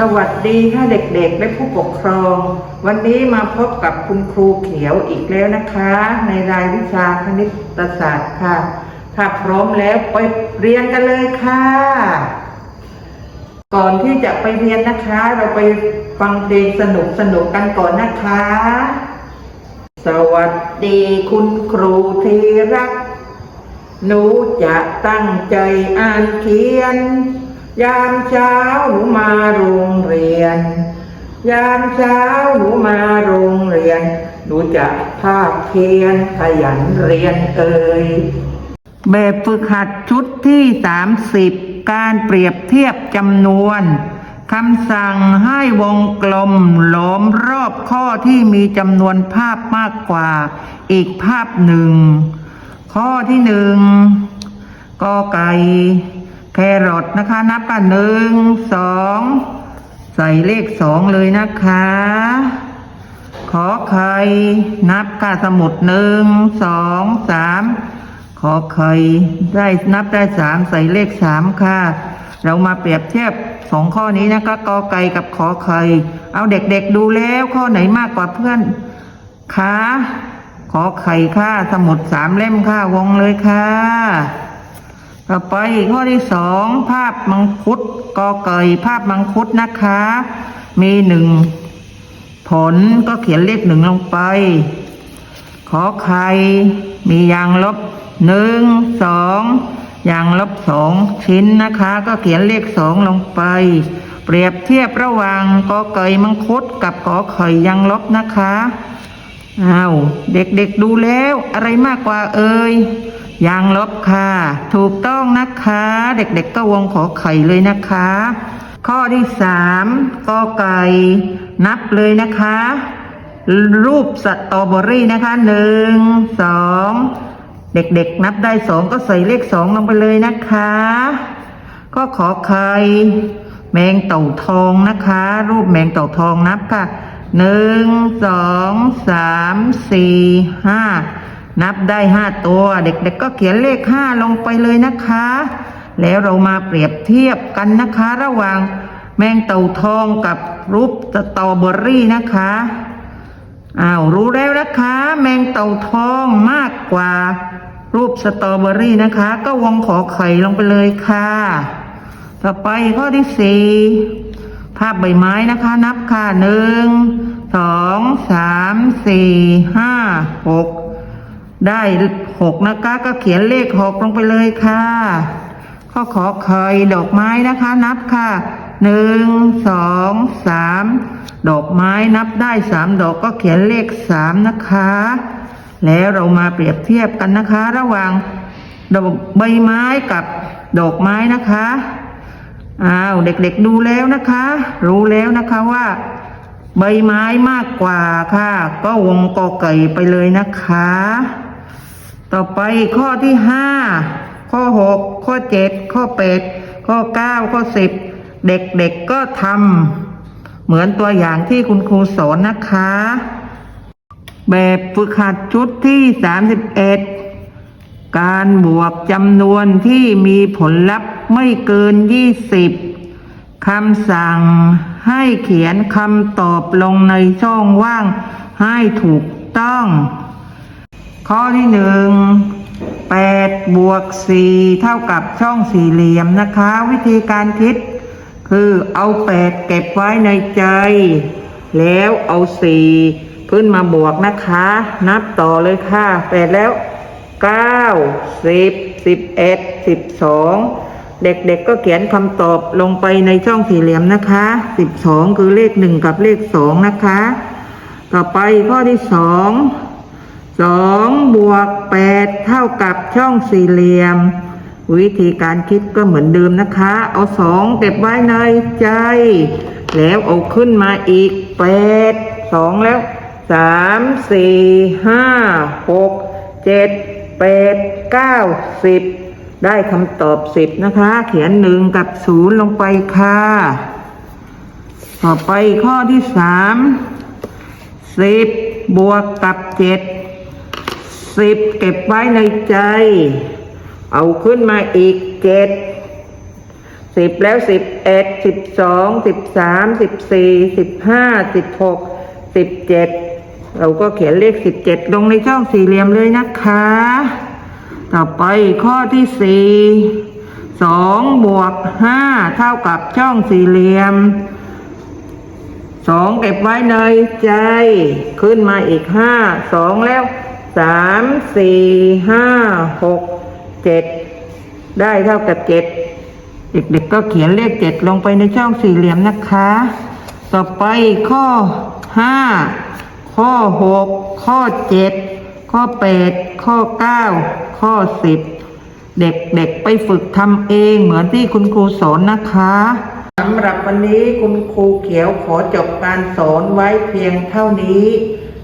สวัสดีค่ะเด็กๆ และผู้ปกครอง วันนี้มาพบกับคุณครูเขียวอีกแล้วนะคะ ในรายวิชาคณิตศาสตร์ค่ะ ถ้าพร้อมแล้วไปเรียนกันเลยค่ะ ก่อนที่จะไปเรียนนะคะ เราไปฟังเพลงสนุกสนุกๆกันก่อนนะคะ สวัสดีคุณครูที่รัก หนูจะตั้งใจอ่านเขียน ยามเช้าหนูมาโรงเรียน ยามเช้าหนูมาโรงเรียน หนูจะภาคเพียนขยันเรียนเอ่ยแบบฝึกหัดชุดที่ 30 การเปรียบเทียบจำนวนคำสั่งให้วงกลมล้อมรอบข้อที่มีจำนวนภาพมากกว่า อีกภาพหนึ่ง ข้อที่หนึ่งกอไก่ แครอทนะคะ นับกันหนึ่งสองใส่เลขสองเลยนะคะ ขอไข่นับกาสมุดหนึ่งสองสามขอไข่ได้นับได้สามใส่เลขสามค่ะ เรามาเปรียบเทียบสองข้อนี้นะคะกอไก่กับขอไข่เอาเด็กๆดูแล้วข้อไหนมากกว่าเพื่อนคะขอไข่ค่ะสมุดสามเล่มค่ะวงเลยค่ะ ต่อไปข้อที่สองภาพมังคุดกอไก่ภาพมังคุดนะคะ มีหนึ่งผลก็เขียนเลขหนึ่งลงไป ขอไข่มียางลบหนึ่งสองยางลบสองชิ้นนะคะ ก็เขียนเลขสองลงไป เปรียบเทียบระหว่างกอไก่มังคุดกับกอไข่ยางลบนะคะอ้าวเด็กๆดูแล้วอะไรมากกว่าเอ่ย ยางลบค่ะ ถูกต้องนะคะ เด็กๆก็วงขอไข่เลยนะคะ ข้อที่สามกอไก่นับเลยนะคะ รูปสตรอเบอรี่นะคะหนึ่งสองเด็กๆ นับได้สองก็ใส่เลขสองลงไปเลยนะคะ ก็ขอไข่แมงเต่าทองนะคะ รูปแมงเต่าทองนับค่ะหนึ่งสองสามสี่ห้า นับได้ห้าตัว เด็กๆก็เขียนเลขห้าลงไปเลยนะคะ แล้วเรามาเปรียบเทียบกันนะคะ ระหว่างแมงเต่าทองกับรูปสตรอเบอรี่นะคะอ้าวรู้แล้วนะคะ แมงเต่าทองมากกว่า รูปสตรอเบอรี่นะคะ ก็วงขอไข่ลงไปเลยค่ะ ต่อไปข้อที่สี่ภาพใบไม้นะคะนับค่ะหนึ่งสองสามสี่ห้าหก ได้หกนะคะ ก็เขียนเลขหกลงไปเลยค่ะข้อขอไข่ดอกไม้นะคะ นับค่ะหนึ่งสองสามดอกไม้นับได้สามดอกก็เขียนเลขสามนะคะ แล้วเรามาเปรียบเทียบกันนะคะ ระหว่างดอกใบไม้กับดอกไม้นะคะอ้าวเด็กๆดูแล้วนะคะ รู้แล้วนะคะว่า ใบไม้มากกว่าค่ะ ก็วงกอไก่ไปเลยนะคะ ต่อไปข้อที่ห้าข้อหกข้อเจ็ดข้อแปดข้อเก้าข้อสิบเด็กๆก็ทำเหมือนตัวอย่างที่คุณครูสอนนะคะ แบบฝึกหัดชุดที่สามสิบเอ็ดการบวกจำนวนที่มีผลลัพธ์ไม่เกินยี่สิบคำสั่งให้เขียนคำตอบลงในช่องว่างให้ถูกต้อง ข้อที่หนึ่งแปดบวกสี่เท่ากับช่องสี่เหลี่ยมนะคะ วิธีการคิด คือเอาแปดเก็บไว้ในใจ แล้วเอาสี่ขึ้นมาบวกนะคะ นับต่อเลยค่ะแปดแล้วเก้าสิบสิบเอ็ดสิบสองเด็กๆก็เขียนคำตอบลงไปในช่องสี่เหลี่ยมนะคะสิบสองคือเลขหนึ่งกับเลขสองนะคะ ต่อไปข้อที่สอง สองบวกแปดเท่ากับช่องสี่เหลี่ยม วิธีการคิดก็เหมือนเดิมนะคะ เอาสองเก็บไว้ในใจ แล้วเอาขึ้นมาอีกแปดสองแล้วสามสี่ห้าหกเจ็ดแปดเก้าสิบได้คำตอบสิบนะคะ เขียนหนึ่งกับศูนย์ลงไปค่ะ ต่อไปข้อที่สามสิบบวกกับเจ็ด สิบเก็บไว้ในใจ เอาขึ้นมาอีกเจ็ดสิบแล้วสิบเอ็ดสิบสองสิบสามสิบสี่สิบห้าสิบหกสิบเจ็ดเราก็เขียนเลขสิบเจ็ดลงในช่องสี่เหลี่ยมเลยนะคะ ต่อไปข้อที่สี่สองบวกห้าเท่ากับช่องสี่เหลี่ยมสองเก็บไว้ในใจ ขึ้นมาอีกห้าสองแล้ว สามสี่ห้าหกเจ็ดได้เท่ากับเจ็ดเด็กๆก็เขียนเลขเจ็ดลงไปในช่องสี่เหลี่ยมนะคะ ต่อไปข้อห้าข้อหกข้อเจ็ดข้อแปดข้อเก้าข้อสิบเด็กๆไปฝึกทำเองเหมือนที่คุณครูสอนนะคะสำหรับวันนี้คุณครูเขียวขอจบการสอนไว้เพียงเท่านี้